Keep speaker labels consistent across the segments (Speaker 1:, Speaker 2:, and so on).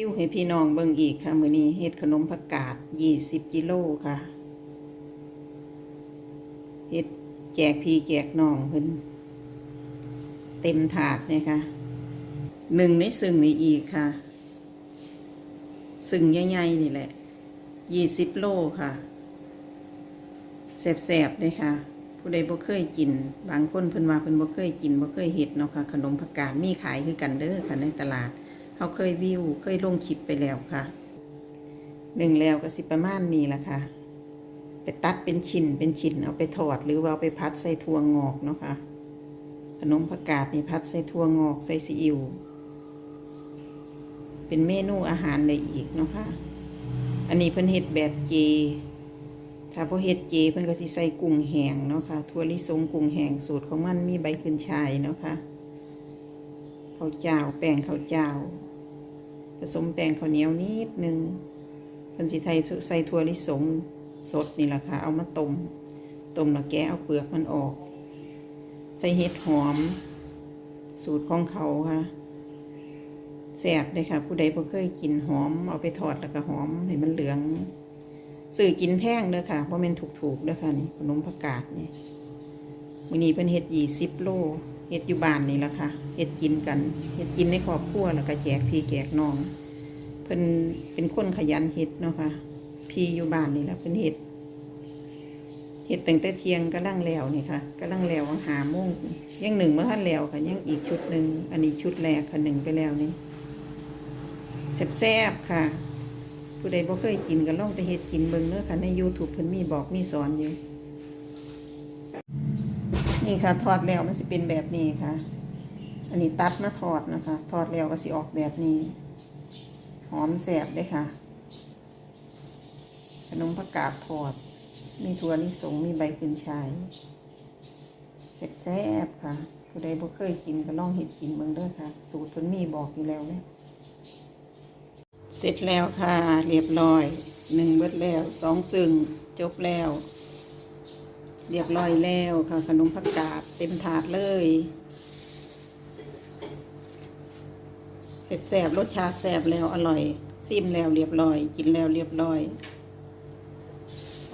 Speaker 1: วิวให้พี่น้องเบิ่งอีกค่ะ มื้อนี้เฮ็ดขนมผักกาดยี่สิบกิโลค่ะเฮ็ดแจกพี่แจกน้องเพิ่นเต็มถาดเนี่ยค่ะหนึ่งในซึ่งนี่อีกค่ะ ซึ่งใหญ่ๆนี่แหละยี่สิบโลค่ะแสบๆเลยค่ะ ผู้ใดบ่เคยกิน บางคนเพิ่นว่าเพิ่นบ่เคยกินบ่เคยเฮ็ดเนาะค่ะ ขนมผักกาดมีขายคือกันเด้อค่ะในตลาด เขาเคยวิวเคยลงคลิปไปแล้วค่ะหนึ่งแล้วก็สิประมาณนี้ละค่ะ ไปตัดเป็นชิ้นเป็นชิ้นเอาไปทอดหรือว่าเอาไปพัดใส่ถั่วงอกเนาะค่ะขนมผักกาดนี่พัดใส่ถั่วงอกใส่ซีอิ๊วเป็นเมนูอาหารเลยอีกเนาะค่ะ อันนี้เพิ่นเฮ็ดแบบเจ ถ้าพอเฮ็ดเจเพิ่นก็สิใส่กุ้งแห้งเนาะค่ะถั่วลิสงกุ้งแห้งสูตรของมันมีใบขึ้นชายเนาะค่ะข้าวเจ้าแป้งข้าวเจ้า ผสมแป้งข้าวเหนียวนิดนึงพิ่นสิใส่ใส่ถั่วลิสงสดนี่แหละค่ะ เอามาต้มต้มแล้วแกะเอาเปลือกมันออก ใส่เห็ดหอม สูตรของเขาค่ะแซ่บเลยค่ะ ผู้ใดบ่เคยกินหอม เอาไปทอดแล้วก็หอมให้มันเหลืองสื่อกินแพงเด้อค่ะเพราะมันถูกๆเด้อค่ะนี่ขนมผักกาดนี่มื้อนี้เพิ่นเฮ็ดยี่สิบโล เฮ็ดอยู่บ้านนี่แหละค่ะเฮ็ดกินกันเฮ็ดกินในครอบครัวแล้วก็แจกพี่แจกน้องเพิ่นเป็นคนขยันเฮ็ดเนาะค่ะพี่อยู่บ้านนี่แหละเพิ่นเฮ็ดเฮ็ดแตั้งแต่เทียงก็ลังแล้วนี่ค่ะก็ลังแล้วหาโมงยังหนึ่งเมื่อทันแล้วค่ะยังอีกชุดหนึ่งอันนี้ชุดแรกค่ะหนึ่งไปแล้วนี่แซ่บๆค่ะ ผู้ใดบ่เคยกินก็ลองไปเฮ็ดกินเบิ่งเด้อค่ะใน YouTube เพิ่นมีบอกมีสอนอยู่ นี่ค่ะทอดแล้วมันสิเป็นแบบนี้ค่ะ อันนี้ตัดมาทอดนะคะ ทอดแล้วก็สิออกแบบนี้ หอมแสบเลยค่ะ ขนมผักกาดทอด มีถั่วลิสงมีใบขึ้นชายแซ่บๆค่ะ ผู้ใดบ่เคยกินก็ลองเฮ็ดกินเบิ่งเด้อค่ะ สูตรเพิ่นมีบอกอยู่แล้วเนี่ยเสร็จแล้วค่ะ เรียบร้อยหนึ่งเบิดแล้วสองซึ่งจบแล้ว เรียบร้อยแล้วค่ะขนมผักกาดเต็มถาดเลยเสร็จแสบรสชาติแสบแล้วอร่อยซิมแล้วเรียบร้อย กินแล้วเรียบร้อย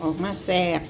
Speaker 1: ออกมาแสบ